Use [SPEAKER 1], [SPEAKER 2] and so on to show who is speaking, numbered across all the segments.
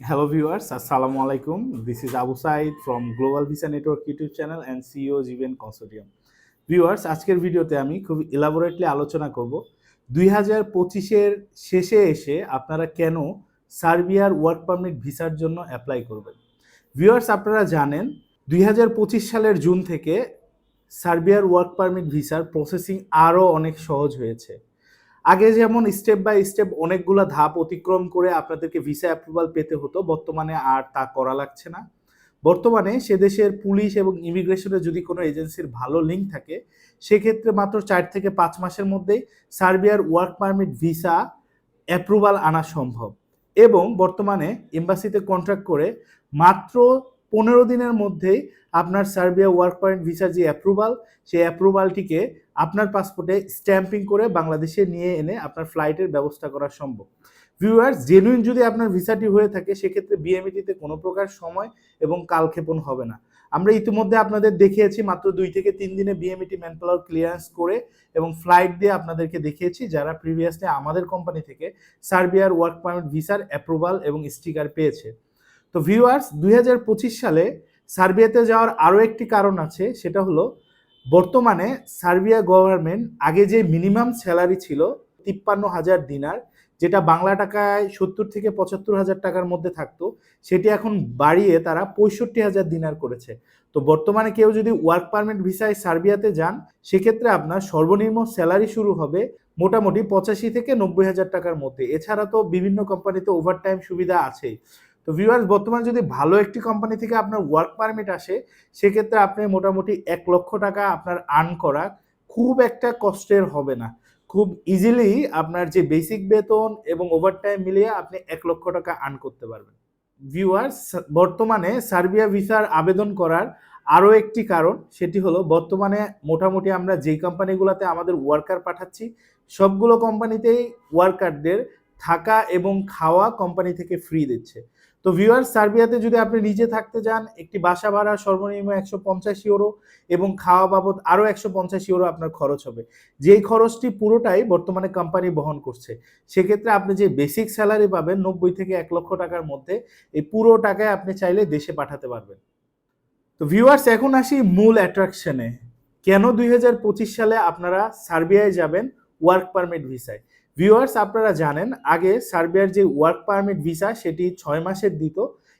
[SPEAKER 1] Hello viewers, Assalamu alaikum. This is Abu Said from Global Visa Network YouTube channel and CEO Jiven Consortium. Viewers আজকের ভিডিওতে আমি খুব elaborately আলোচনা করব দুই হাজার পঁচিশের শেষে এসে আপনারা কেন সার্বিয়ার ওয়ার্ক পারমিট ভিসার জন্য অ্যাপ্লাই করবেন ভিউয়ার্স আপনারা জানেন দুই হাজার পঁচিশ সালের জুন থেকে সার্বিয়ার ওয়ার্ক পারমিট ভিসার প্রসেসিং আরও অনেক সহজ হয়েছে আগে যেমন স্টেপ বাই স্টেপ অনেকগুলো ধাপ অতিক্রম করে আপনাদেরকে ভিসা অ্যাপ্রুভাল পেতে হতো, বর্তমানে আর তা করা লাগছে না। বর্তমানে সে দেশের পুলিশ এবং ইমিগ্রেশনে যদি কোনো এজেন্সির ভালো লিঙ্ক থাকে, সেক্ষেত্রে মাত্র চার থেকে পাঁচ মাসের মধ্যেই সার্বিয়ার ওয়ার্ক পারমিট ভিসা অ্যাপ্রুভাল আনা সম্ভব। এবং বর্তমানে এম্বাসিতে কন্ট্রাক্ট করে মাত্র পনেরো দিনের মধ্যেই আপনার সার্বিয়া ওয়ার্ক পারমিট ভিসা যে অ্যাপ্রুভাল সেই অ্যাপ্রুভালটিকে আপনার পাসপোর্টে স্ট্যাম্পিং করে বাংলাদেশে নিয়ে এনে আপনার ফ্লাইটের ব্যবস্থা করা সম্ভব। ভিউয়ার্স জেনুইন যদি আপনার ভিসাটি হয়ে থাকে, সেক্ষেত্রে বিএমইটিতে কোনো প্রকার সময় এবং কালক্ষেপণ হবে না। আমরা ইতিমধ্যে আপনাদের দেখিয়েছি, মাত্র দুই থেকে তিন দিনে বিএমইটি ম্যান পাওয়ার ক্লিয়ারেন্স করে এবং ফ্লাইট দিয়ে আপনাদেরকে দেখিয়েছি, যারা প্রিভিয়াসলি আমাদের কোম্পানি থেকে সার্বিয়ার ওয়ার্ক পারমিট ভিসার অ্যাপ্রুভাল এবং স্টিকার পেয়েছে। তো ভিউয়ার্স দুই হাজার পঁচিশ সালে সার্বিয়াতে যাওয়ার আরও একটি কারণ আছে, সেটা হলো বর্তমানে সার্বিয়া গভর্নমেন্ট আগে যে মিনিমাম স্যালারি ছিল তিপ্পান্ন হাজার দিনার, যেটা বাংলা টাকায় সত্তর থেকে পঁচাত্তর হাজার টাকার মধ্যে থাকতো, সেটি এখন বাড়িয়ে তারা পঁয়ষট্টি হাজার দিনার করেছে। তো বর্তমানে কেউ যদি ওয়ার্ক পারমিট ভিসায় সার্বিয়াতে যান, সেক্ষেত্রে আপনার সর্বনিম্ন স্যালারি শুরু হবে মোটামুটি পঁচাশি থেকে নব্বই হাজার টাকার মধ্যে। এছাড়া তো বিভিন্ন কোম্পানিতে ওভারটাইম সুবিধা আছেই। তো ভিউয়ার্স বর্তমানে যদি ভালো একটি কোম্পানি থেকে আপনার ওয়ার্ক পারমিট আসে, সেক্ষেত্রে আপনি মোটামুটি এক লক্ষ টাকা আপনার আর্ন করা খুব একটা কষ্টের হবে না। খুব ইজিলি আপনার যে বেসিক বেতন এবং ওভারটাইম মিলিয়ে আপনি এক লক্ষ টাকা আর্ন করতে পারবেন। ভিউয়ার্স বর্তমানে সার্বিয়া ভিসার আবেদন করার আরও একটি কারণ সেটি হলো, বর্তমানে মোটামুটি আমরা যেই কোম্পানিগুলোতে আমাদের ওয়ার্কার পাঠাচ্ছি, সবগুলো কোম্পানিতেই ওয়ার্কারদের থাকা এবং খাওয়া কোম্পানি থেকে ফ্রি দিচ্ছে। তো ভিউয়ার সার্বিয়াতে যদি আপনি নিজে থাকতে যান, একটি বাসা ভাড়া সর্বনিম্ন একশো পঞ্চাশ ইউরো এবং খাওয়া বাবদ আরও একশো পঞ্চাশ ইউরো আপনার খরচ হবে। যেই খরচটি পুরোটাই বর্তমানে কোম্পানি বহন করছে, সেক্ষেত্রে আপনি যে বেসিক স্যালারি পাবেন নব্বই থেকে এক লক্ষ টাকার মধ্যে, এই পুরো টাকায় আপনি চাইলে দেশে পাঠাতে পারবেন। তো ভিউয়ার্স এখন আসি মূল অ্যাট্রাকশনে কেন দুই হাজার পঁচিশ সালে আপনারা সার্বিয়ায় যাবেন ওয়ার্ক পারমিট ভিসায় ভিউয়ার্স আপনারা জানেন, আগে সার্বিয়ার যে ওয়ার্ক পারমিট ভিসা সেটি ছয় মাসের দিত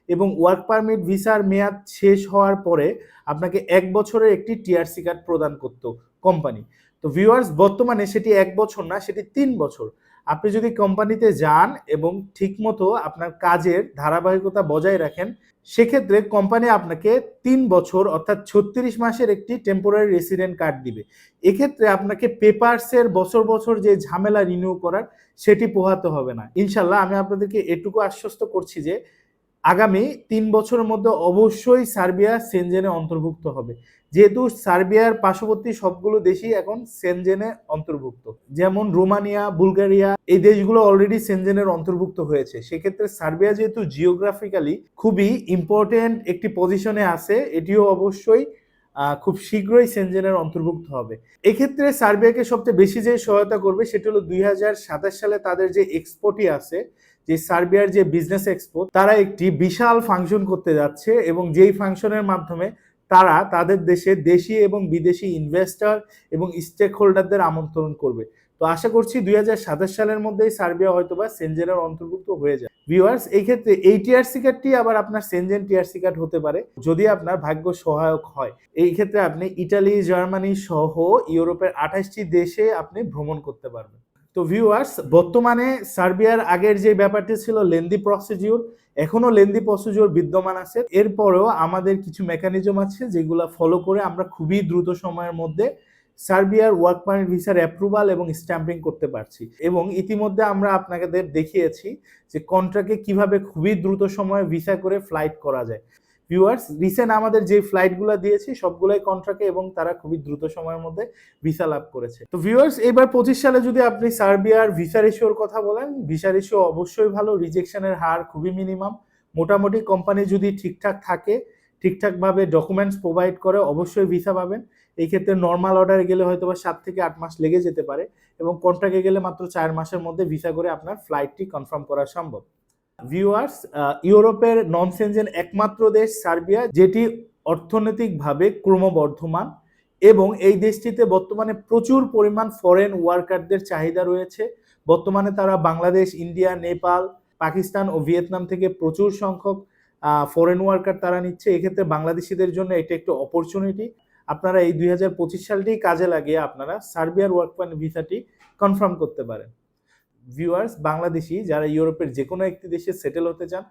[SPEAKER 1] এবং ওয়ার্ক পারমিট ভিসার মেয়াদ শেষ হওয়ার পরে আপনাকে এক বছরের একটি টিআরসি কার্ড প্রদান করত কোম্পানি তো ভিউয়ার্স বর্তমানে সেটি এক বছর না, সেটি তিন বছর। আপনি যদি কোম্পানিতে যান এবং ঠিকমতো আপনার কাজের ধারাবাহিকতা বজায় রাখেন, সেক্ষেত্রে কোম্পানি আপনাকে তিন বছর অর্থাৎ ছত্রিশ মাসের একটি টেম্পোরারি রেসিডেন্ট কার্ড দিবে। এক্ষেত্রে আপনাকে পেপারসের বছর বছর যে ঝামেলা রিনিউ করার, সেটি পোহাতে হবে না। ইনশাল্লাহ আমি আপনাদেরকে এটুকু আশ্বস্ত করছি যে আগামী তিন বছরের মধ্যে অবশ্যই সার্বিয়া সেনজেনে অন্তর্ভুক্ত হবে। যেহেতু সার্বিয়ার পার্শ্ববর্তী সবগুলো দেশই এখন সেনজেনে অন্তর্ভুক্ত। যেমন রোমানিয়া, বুলগারিয়া, এই দেশগুলো অলরেডি সেনজেনের অন্তর্ভুক্ত হয়েছে। সেক্ষেত্রে সার্বিয়া যেহেতু জিওগ্রাফিক্যালি খুবই ইম্পর্টেন্ট একটি পজিশনে আছে, এটিও অবশ্যই খুব শীঘ্রই সেনজেনের অন্তর্ভুক্ত হবে। এক্ষেত্রে সার্বিয়াকে সবচেয়ে বেশি যে সহায়তা করবে, সেটি হলো দুই হাজার সাতাশ সালে তাদের যে এক্সপোর্টই আছে যে সার্বিয়ার যে বিজনেস এক্সপো, তারা একটি বিশাল ফাংশন করতে যাচ্ছে এবং যেই ফাংশনের মাধ্যমে তারা তাদের দেশে দেশি এবং বিদেশি ইনভেস্টর এবং স্টেক হোল্ডারদের আমন্ত্রণ করবে। তো আশা করছি দুই হাজার সালের মধ্যেই সার্বিয়া হয়তোবা সেনজেনের অন্তর্ভুক্ত হয়ে যায়। ভিউয়ার্স এই ক্ষেত্রে এই টিআরসি কার্ডটি আবার আপনার সেনজেন টিআরসি কার্ড হতে পারে, যদি আপনার ভাগ্য সহায়ক হয়। এই ক্ষেত্রে আপনি ইটালি জার্মানি সহ ইউরোপের আঠাশটি দেশে আপনি ভ্রমণ করতে পারবেন। তো ভিউয়ার্স বর্তমানে সার্বিয়ার আগের যে ব্যাপারটি ছিল লেন্দি প্রসিডিউর এখনও লেন্দি প্রসিডিউর বিদ্যমান আছে। এরপরেও আমাদের কিছু মেকানিজম আছে যেগুলো ফলো করে আমরা খুবই দ্রুত সময়ের মধ্যে সার্বিয়ার ওয়ার্ক পারমিট ভিসার অ্যাপ্রুভাল এবং স্ট্যাম্পিং করতে পারছি। এবং ইতিমধ্যে আমরা আপনাদের দেখিয়েছি যে কন্ট্রাক্টে কীভাবে খুবই দ্রুত সময়ে ভিসা করে ফ্লাইট করা যায়। ভিউয়ার্স রিসেন্ট আমাদের যে ফ্লাইটগুলো দিয়েছি, সবগুলোই কন্ট্রাক্টে এবং তারা খুবই দ্রুত সময়ের মধ্যে ভিসা লাভ করেছে। তো ভিউয়ার্স এবার পঁচিশ সালে যদি আপনি সার্বিয়ার ভিসা রেশিওর কথা বলেন ভিসা রেশিও অবশ্যই ভালো রিজেকশনের হার খুবই মিনিমাম মোটামুটি কোম্পানি যদি ঠিকঠাক থাকে ঠিকঠাকভাবে ডকুমেন্টস প্রোভাইড করে, অবশ্যই ভিসা পাবেন। এই ক্ষেত্রে নর্মাল অর্ডারে গেলে হয়তো বা সাত থেকে আট মাস লেগে যেতে পারে এবং কন্ট্রাক্টে গেলে মাত্র চার মাসের মধ্যে ভিসা করে আপনার ফ্লাইটটি কনফার্ম করা সম্ভব। ভিউয়ার্স ইউরোপের নন সেনজেন একমাত্র দেশ সার্বিয়া, যেটি অর্থনৈতিকভাবে ক্রমবর্ধমান এবং এই দেশটিতে বর্তমানে প্রচুর পরিমাণ ফরেন ওয়ার্কারদের চাহিদা রয়েছে। বর্তমানে তারা বাংলাদেশ, ইন্ডিয়া, নেপাল, পাকিস্তান ও ভিয়েতনাম থেকে প্রচুর সংখ্যক ফরেন ওয়ার্কার তারা নিচ্ছে। এক্ষেত্রে বাংলাদেশিদের জন্য এটা একটু অপরচুনিটি আপনারা এই দুই হাজার পঁচিশ সালটি কাজে লাগিয়ে আপনারা সার্বিয়ার ওয়ার্ক পয়েন্ট ভিসাটি কনফার্ম করতে পারেন। ভিউয়ার্স বাংলাদেশি যারা ইউরোপের যে কোনো একটি দেশে সেটেল হতে চান,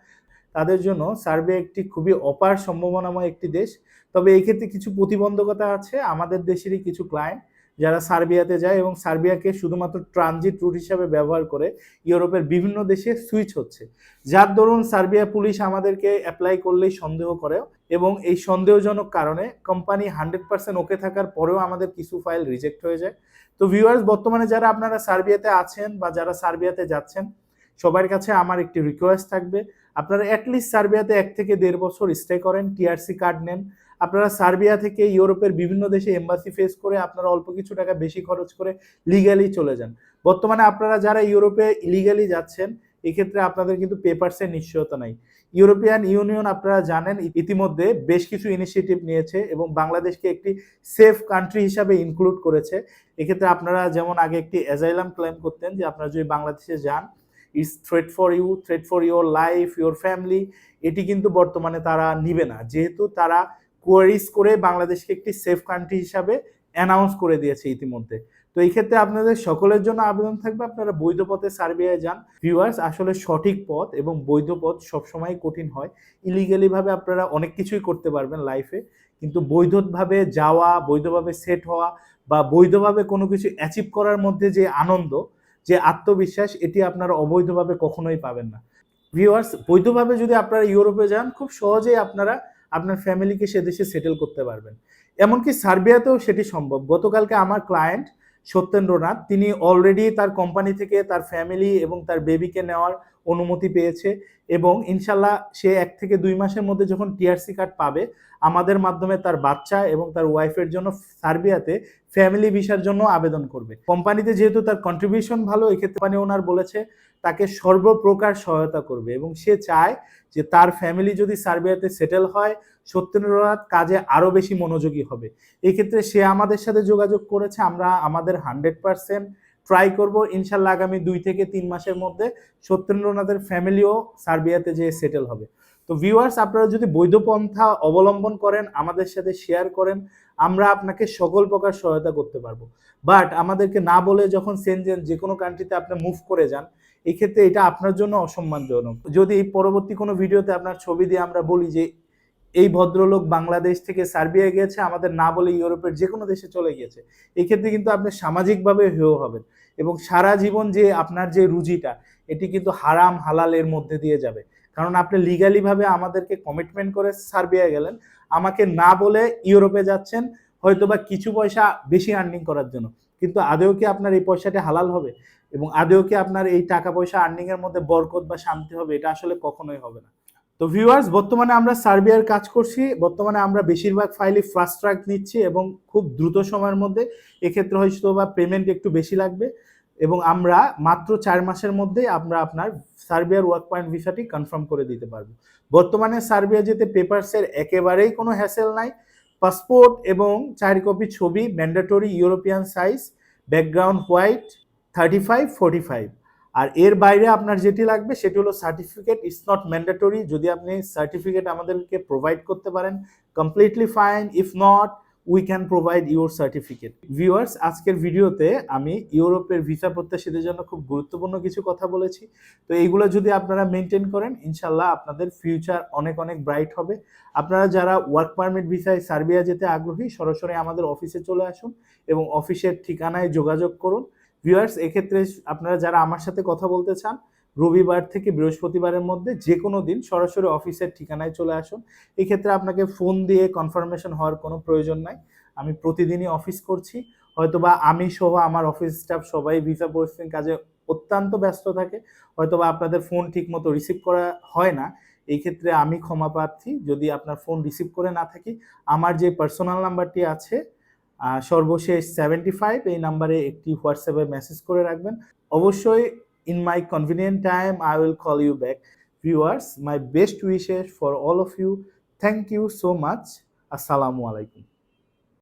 [SPEAKER 1] তাদের জন্য সার্ভে একটি খুবই অপার সম্ভাবনাময় একটি দেশ। তবে এই ক্ষেত্রে কিছু প্রতিবন্ধকতা আছে। আমাদের দেশেরই কিছু ক্লায়েন্ট যারা সার্বিয়াতে যায় এবং সার্বিয়াকে শুধুমাত্র ট্রানজিট রুট হিসাবে ব্যবহার করে ইউরোপের বিভিন্ন দেশে সুইচ হচ্ছে। যার দরুন সার্বিয়া পুলিশ আমাদেরকে অ্যাপ্লাই করলেই সন্দেহ করে এবং এই সন্দেহজনক কারণে কোম্পানি হান্ড্রেড পার্সেন্ট ওকে থাকার পরেও আমাদের কিছু ফাইল রিজেক্ট হয়ে যায়। তো ভিউয়ার্স বর্তমানে যারা আপনারা সার্বিয়াতে আছেন বা যারা সার্বিয়াতে যাচ্ছেন, সবার কাছে আমার একটি রিকোয়েস্ট থাকবে। আপনারা অ্যাটলিস্ট সার্বিয়াতে এক থেকে দেড় বছর স্টে করেন টিআরসি কার্ড নেন। আপনারা সার্বিয়া থেকে ইউরোপের বিভিন্ন দেশে এম্বাসি ফেস করে আপনারা অল্প কিছু টাকা বেশি খরচ করে লিগালি চলে যান। বর্তমানে আপনারা যারা ইউরোপে ইলিগালি যাচ্ছেন, এক্ষেত্রে আপনাদের কিন্তু পেপারসের নিশ্চয়তা নাই। ইউরোপিয়ান ইউনিয়ন আপনারা জানেন ইতিমধ্যে বেশ কিছু ইনিশিয়েটিভ নিয়েছে এবং বাংলাদেশকে একটি সেফ কান্ট্রি হিসাবে ইনক্লুড করেছে। এক্ষেত্রে আপনারা যেমন আগে একটি অ্যাজাইলাম ক্লেম করতেন যে আপনারা যদি বাংলাদেশে যান it's threat for you threat for your life your family এটি কিন্তু বর্তমানে তারা নিবে না। যেহেতু তারা কোয়ারিজ করে বাংলাদেশকে একটি সেফ কান্ট্রি হিসাবে অ্যানাউন্স করে দিয়েছে ইতিমধ্যে। তো এই ক্ষেত্রে আপনাদের সকলের জন্য আবেদন থাকবে। আপনারা বৈধ পথে সার্বিয়ায় যান। ভিউয়ার্স আসলে সঠিক পথ এবং বৈধ পথ সবসময় কঠিন হয়। ইলিগালি ভাবে আপনারা অনেক কিছুই করতে পারবেন লাইফে কিন্তু বৈধভাবে যাওয়া, বৈধভাবে সেট হওয়া বা বৈধভাবে কোনো কিছু অ্যাচিভ করার মধ্যে যে আনন্দ, যে আত্মবিশ্বাস, এটি আপনারা অবৈধভাবে কখনোই পাবেন না। ভিউয়ার্স বৈধভাবে যদি আপনারা ইউরোপে যান, খুব সহজেই আপনারা আপনার ফ্যামিলিকে সে দেশে সেটেল করতে পারবেন। এমনকি সার্বিয়াতেও সেটি সম্ভব। গতকালকে আমার ক্লায়েন্ট সত্যেন্দ্রনাথ, তিনি অলরেডি তার কোম্পানি থেকে তার ফ্যামিলি এবং তার বেবিকে নেওয়ার অনুমতি পেয়েছে এবং ইনশাল্লাহ সে এক থেকে দুই মাসের মধ্যে যখন টিআরসি কার্ড পাবে, আমাদের মাধ্যমে তার বাচ্চা এবং তার ওয়াইফের জন্য সার্বিয়াতে ফ্যামিলি ভিসার জন্য আবেদন করবে। কোম্পানিতে যেহেতু তার কন্ট্রিবিউশন ভালো, এক্ষেত্রে মানে ওনার বলেছে তাকে সর্বপ্রকার সহায়তা করবে এবং সে চায় যে তার ফ্যামিলি যদি সার্বিয়াতে সেটেল হয়, সত্যেন্দ্রনাথ কাজে আরও বেশি মনোযোগী হবে। এক্ষেত্রে সে আমাদের সাথে যোগাযোগ করেছে, আমরা আমাদের হান্ড্রেড পার্সেন্ট ট্রাই করব। ইনশাল্লাহ আগামী দুই থেকে তিন মাসের মধ্যে সত্যেন্দ্রনাথের ফ্যামিলিও সার্বিয়াতে যেয়ে সেটেল হবে। তো ভিউয়ার্স আপনারা যদি বৈধ পন্থা অবলম্বন করেন, আমাদের সাথে শেয়ার করেন, আমরা আপনাকে সকল প্রকার সহায়তা করতে পারব। বাট আমাদেরকে না বলে যখন সেনজেন যে কোনো কান্ট্রিতে আপনি মুভ করে যান, এক্ষেত্রে এটা আপনার জন্য অসম্মানজনক। যদি পরবর্তী কোনো ভিডিওতে আপনার ছবি দিয়ে আমরা বলি যে এই ভদ্রলোক বাংলাদেশ থেকে সার্বিয়া গিয়েছে, আমাদের না বলে ইউরোপের যে কোনো দেশে চলে গিয়েছে। এই ক্ষেত্রে কিন্তু আপনি সামাজিকভাবে হেয় হবেন এবং সারা জীবন যে আপনার যে রুজিটা, এটি কিন্তু হারাম হালালের মধ্যে দিয়ে যাবে। কারণ আপনি লিগালিভাবে আমাদেরকে কমিটমেন্ট করে সার্বিয়া গেলেন, আমাকে না বলে ইউরোপে যাচ্ছেন হয়তো বা কিছু পয়সা বেশি আর্নিং করার জন্য। কিন্তু আদেও কি আপনার এই পয়সাটা হালাল হবে? এবং আদেও কি আপনার এই টাকা পয়সা আর্নিং এর মধ্যে বরকত বা শান্তি হবে? এটা আসলে কখনোই হবে না। তো ভিউয়ার্স বর্তমানে আমরা সার্বিয়ার কাজ করছি। বর্তমানে আমরা বেশিরভাগ ফাইলই ফাস্ট ট্র্যাক নিচ্ছি এবং খুব দ্রুত সময়ের মধ্যে এক্ষেত্রে হয়তো বা পেমেন্ট একটু বেশি লাগবে এবং আমরা মাত্র চার মাসের মধ্যে আমরা আপনার সার্বিয়ার ওয়ার্ক পয়েন্ট ভিসাটি কনফার্ম করে দিতে পারব। বর্তমানে সার্বিয়া যেতে পেপারসের একেবারেই কোনো হ্যাসেল নাই। পাসপোর্ট এবং চার কপি ছবি mandatory European size background white thirty five forty five আর এর বাইরে আপনার যেটি লাগবে, সেটি হলো সার্টিফিকেট ইটস নট ম্যান্ডেটরি যদি আপনি সার্টিফিকেট আমাদেরকে প্রোভাইড করতে পারেন completely fine if not we can provide your certificate viewers আজকের ভিডিওতে আমি ইউরোপের ভিসা প্রত্যাশীদের জন্য খুব গুরুত্বপূর্ণ কিছু কথা বলেছি। তো এইগুলো যদি আপনারা মেনটেন করেন ইনশাল্লাহ আপনাদের ফিউচার অনেক অনেক ব্রাইট হবে। আপনারা যারা ওয়ার্ক পারমিট ভিসায় সার্বিয়া যেতে আগ্রহী, সরাসরি আমাদের অফিসে চলে আসুন এবং অফিসের ঠিকানায় যোগাযোগ করুন। ভিউয়ার্স এক্ষেত্রে আপনারা যারা আমার সাথে কথা বলতে চান, রবিবার থেকে বৃহস্পতিবারের মধ্যে যে কোনো দিন সরাসরি অফিসের ঠিকানায় চলে আসুন। এক্ষেত্রে আপনাকে ফোন দিয়ে কনফার্মেশন হওয়ার কোনো প্রয়োজন নাই। আমি প্রতিদিনই অফিস করছি। হয়তোবা আমি সহ আমার অফিস স্টাফ সবাই ভিসা প্রসেসিং কাজে অত্যন্ত ব্যস্ত থাকে। হয়তোবা আপনাদের ফোন ঠিকমতো রিসিভ করা হয় না। এই ক্ষেত্রে আমি ক্ষমা প্রার্থী। যদি আপনার ফোন রিসিভ করে না থাকি, আমার যে পার্সোনাল নাম্বারটি আছে সর্বশেষ সেভেন্টি ফাইভ এই নাম্বারে একটি হোয়াটসঅ্যাপে মেসেজ করে রাখবেন। অবশ্যই in my convenient time I will call you back viewers my best wishes for all of you thank you so much আসসালামু আলাইকুম